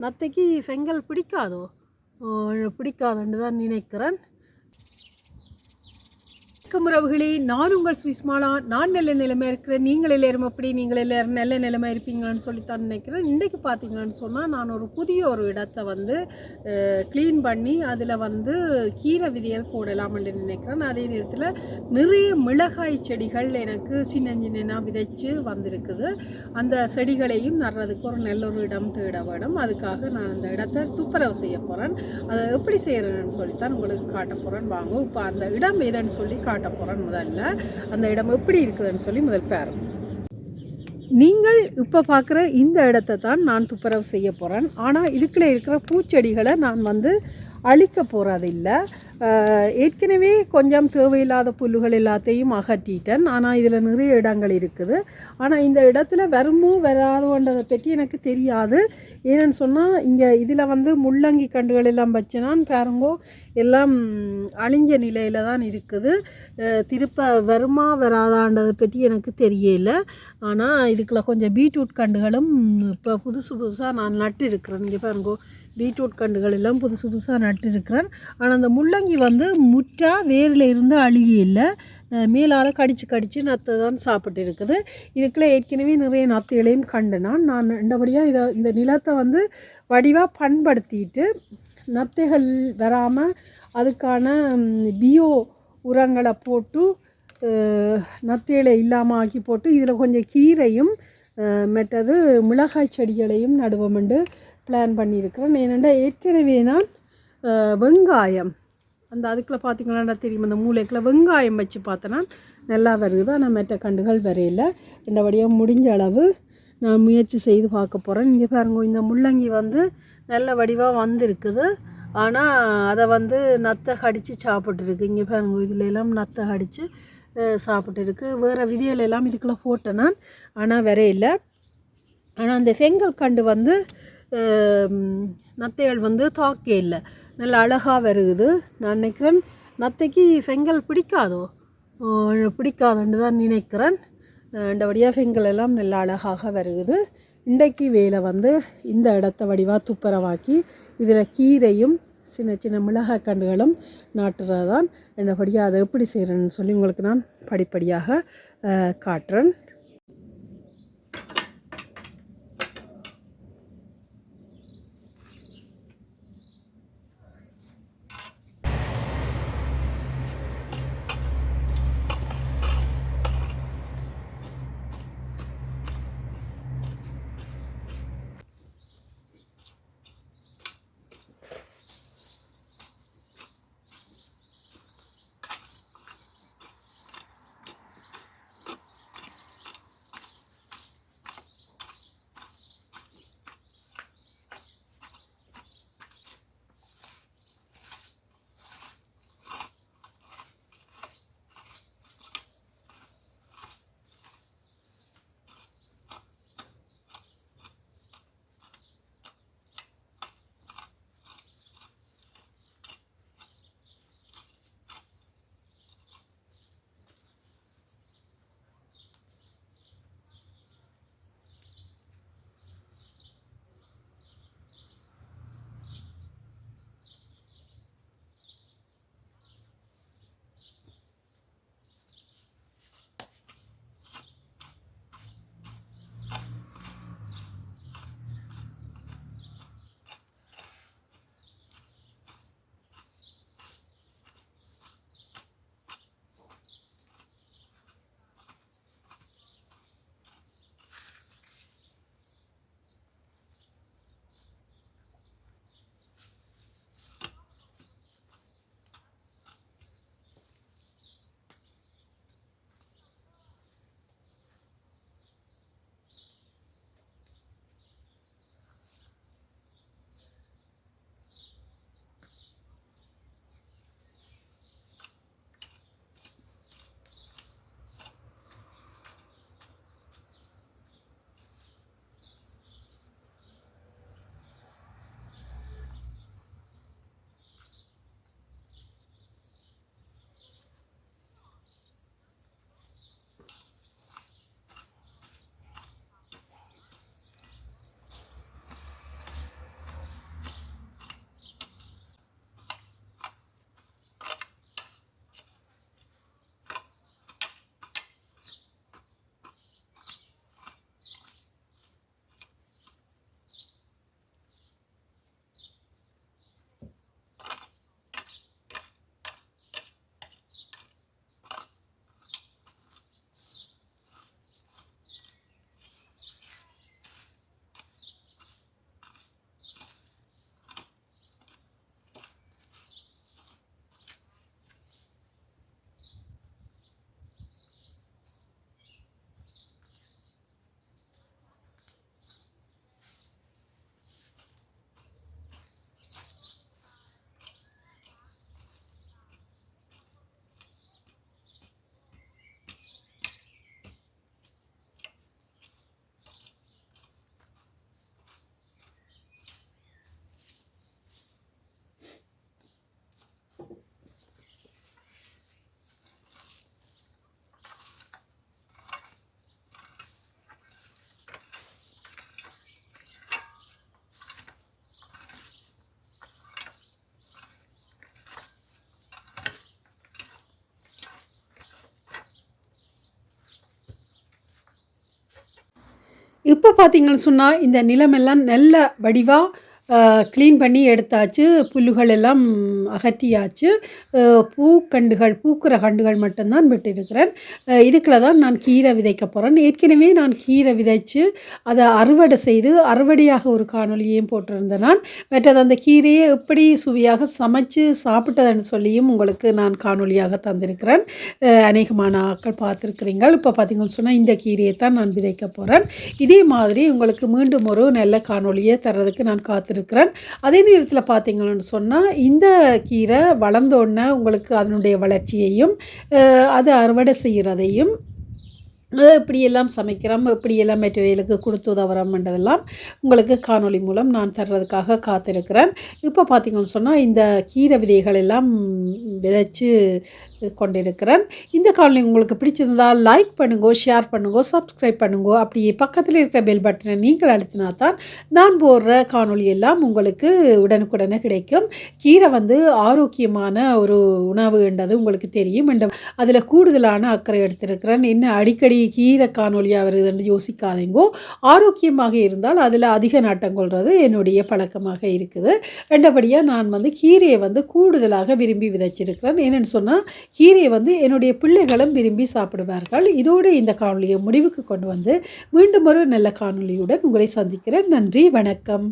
நத்தைக்கு செங்கல் பிடிக்காதோ? பிடிக்காதுன்னு தான் நினைக்கிறேன். வணக்கமுறவுகளே நான் உங்கள் சுவிஸ்மாலா. நான் நல்ல நிலைமை இருக்கிறேன். நீங்கள் எல்லாரும் எப்படி நீங்கள் எல்லாரும் நல்ல நிலைமை இருப்பீங்களான்னு சொல்லித்தான் நினைக்கிறேன். இன்றைக்கு பார்த்தீங்கன்னு சொன்னால் நான் ஒரு புதிய ஒரு இடத்தை வந்து க்ளீன் பண்ணி அதில் வந்து கீரை விதைகள் போடலாம்னு நினைக்கிறேன். அதே நேரத்தில் நிறைய மிளகாய் செடிகள் எனக்கு சின்ன சின்ன விதைச்சு வந்திருக்குது. அந்த செடிகளையும் நடுறதுக்கு ஒரு நல்ல ஒரு இடம் தேட வேணும். அதுக்காக நான் அந்த இடத்தை துப்புரவு செய்ய போகிறேன் அதை எப்படி செய்கிறேன்னு சொல்லித்தான் உங்களுக்கு காட்ட போகிறேன் வாங்க இப்போ அந்த இடம் எதுன்னு சொல்லி காட்ட போகிறேன் முதல்ல அந்த இடம் எப்படி இருக்குதுன்னு சொல்லி முதல் பாருங்க நீங்கள் இப்போ பார்க்குற இந்த இடத்த தான் நான் துப்புரவு செய்ய போகிறேன் ஆனால் இதுக்குள்ளே இருக்கிற பூச்செடிகளை நான் வந்து அழிக்க போகிறதில்லை ஏற்கனவே கொஞ்சம் தேவையில்லாத புல்லுகள் எல்லாத்தையும் அகற்றிட்டேன். ஆனால் இதில் நிறைய இடங்கள் இருக்குது. ஆனால் இந்த இடத்துல வருமோ வராதோன்றதை பற்றி எனக்கு தெரியாது. ஏன்னு சொன்னால் இங்கே இதில் வந்து முள்ளங்கி கண்டுகள் எல்லாம் வச்சுனான் பாருங்கோ எல்லாம் அழிஞ்ச நிலையில் தான் இருக்குது. திருப்ப வருமா வராதான்றதை பற்றி எனக்கு தெரியல. ஆனால் இதுக்குள்ள கொஞ்சம் பீட்ரூட் கண்டுகளும் இப்போ புதுசு புதுசாக நான் நட்டு இருக்கிறேன். இங்கே பாருங்கோ பீட்ரூட் கண்டுகள் எல்லாம் புதுசு புதுசாக நட்டு இருக்கிறேன். ஆனால் அந்த முள்ளங்கி வந்து முற்றா வேரில் இருந்து அழுகி இல்லை. மேலால் கடிச்சு கடித்து நத்தை தான் சாப்பிட்டு இருக்குது. இதுக்குள்ளே ஏற்கனவே நிறைய நத்தைகளையும் கண்டு நான். நான் ரெண்டபடியாக இதை இந்த நிலத்தை வந்து வடிவாக பண்படுத்திட்டு நத்தைகள் வராமல் அதுக்கான பியோ உரங்களை போட்டு நத்தைகளை இல்லாமல் ஆக்கி போட்டு இதில் கொஞ்சம் கீரையும் அஹ், மற்றது மிளகாய் செடிகளையும் நடுவோம்ண்டு பிளான் பண்ணியிருக்கிறேன். ஏனென்றால் ஏற்கனவே நான் வெங்காயம் அந்த அதுக்குள்ள பார்த்திங்கன்னா தெரியும் அந்த மூளைக்குள்ள வெங்காயம் வச்சு பார்த்தோன்னா நல்லா வருது? ஆனால் மற்ற கண்டுகள் வரையில. ரெண்டபடியாக முடிஞ்ச அளவு நான் முயற்சி செய்து பார்க்க போகிறேன் இங்கே பாருங்க இந்த முள்ளங்கி வந்து நல்ல வடிவாக வந்திருக்குது. ஆனால் அதை வந்து நத்தை கடித்து சாப்பிட்டுருக்கு. இங்கே பாருங்க இதுல எல்லாம் நத்தை கடித்து சாப்பிட்டுருக்கு. வேறு விதிகள் எல்லாம் இதுக்குள்ளே போட்டேன் நான். ஆனால் வரையில. ஆனால் அந்த செங்கல் கண்டு வந்து நத்தைகள் வந்து தாக்கே இல்லை. நல்ல அழகாக வருகுது. நான் நினைக்கிறேன் நத்தைக்கு செங்கல் பிடிக்காதோ? பிடிக்காதுன்னு தான் நினைக்கிறேன். ரெண்டபடியாக ஃபெங்கல் எல்லாம் நல்ல அழகாக வருகுது. இன்றைக்கு வேலை வந்து இந்த இடத்த வடிவாக துப்புரவாக்கி இதில் கீரையும் சின்ன சின்ன மிளகாய் கண்டுகளும் நாட்டுறதான் என்னபடியாக அதை எப்படி செய்கிறேன்னு சொல்லி உங்களுக்கு நான் படிப்படியாக காட்டுறேன். இப்போ பார்த்தீங்கன்னு சொன்னால் இந்த நிலமெல்லாம் நல்ல வடிவாக க்ளீன் பண்ணி எடுத்தாச்சு. புல்லுகள் எல்லாம் அகற்றியாச்சு. பூக்கண்டுகள் பூக்கிற கண்டுகள் மட்டும்தான் விட்டிருக்கிறேன். இதுக்குள்ள தான் நான் கீரை விதைக்க போகிறேன் ஏற்கனவே நான் கீரை விதைச்சு அதை அறுவடை செய்து அறுவடையாக ஒரு காணொலியையும் போட்டிருந்தேன். நான் மற்றது அந்த கீரையை எப்படி சுவையாக சமைச்சு சாப்பிட்டதுன்னு சொல்லியும் உங்களுக்கு நான் காணொலியாக தந்திருக்கிறேன். அநேகமான ஆக்கள் பார்த்துருக்குறீங்க இப்போ பார்த்தீங்கன்னு சொன்னால் இந்த கீரையை தான் நான் விதைக்க போகிறேன் இதே மாதிரி உங்களுக்கு மீண்டும் ஒரு நல்ல காணொலியை தர்றதுக்கு நான் காத்திருக்கிறேன். அதே நேரத்தில் பார்த்தீங்கன்னு சொன்னால் இந்த கீரை வளர்ந்தோடனே உங்களுக்கு அதனுடைய வளர்ச்சியையும் அதை அறுவடை செய்கிறதையும் இப்படியெல்லாம் சமைக்கிறோம் இப்படியெல்லாம் மெட்டீரியலுக்கு கொடுத்து உதவுறோம்ன்றதெல்லாம் உங்களுக்கு காணொலி மூலம் நான் தர்றதுக்காக காத்திருக்கிறேன். இப்போ பார்த்தீங்கன்னு சொன்னால் இந்த கீரை விதைகள் எல்லாம் விதைச்சு கொண்டிருக்கிறேன். இந்த காணொளி உங்களுக்கு பிடிச்சிருந்தால் லைக் பண்ணுங்கோ ஷேர் பண்ணுங்க சப்ஸ்கிரைப் பண்ணுங்கோ அப்படியே பக்கத்தில் இருக்கிற பெல் பட்டனை நீங்கள் அழுத்தினா தான் நான் போடுற காணொளி எல்லாம் உங்களுக்கு உடனுக்குடனே கிடைக்கும். கீரை வந்து ஆரோக்கியமான ஒரு உணவுன்றது உங்களுக்கு தெரியும். என்ற அதில் கூடுதலான அக்கறை எடுத்திருக்கிறேன். என்ன அடிக்கடி கீரை காணொலியாக வருதுன்னு யோசிக்காதீங்கோ. ஆரோக்கியமாக இருந்தால் அதில் அதிக நாட்டம் கொள்வது என்னுடைய பழக்கமாக இருக்குது. ரெண்டபடியாக நான் வந்து கீரையை வந்து கூடுதலாக விரும்பி விதைச்சிருக்கிறேன். என்னென்னு சொன்னால் கீரையை வந்து என்னுடைய பிள்ளைகளும் விரும்பி சாப்பிடுவார்கள். இதோடு இந்த காணொலியை முடிவுக்கு கொண்டு வந்து மீண்டும் ஒரு நல்ல காணொலியுடன் உங்களை சந்திக்கிறேன். நன்றி வணக்கம்.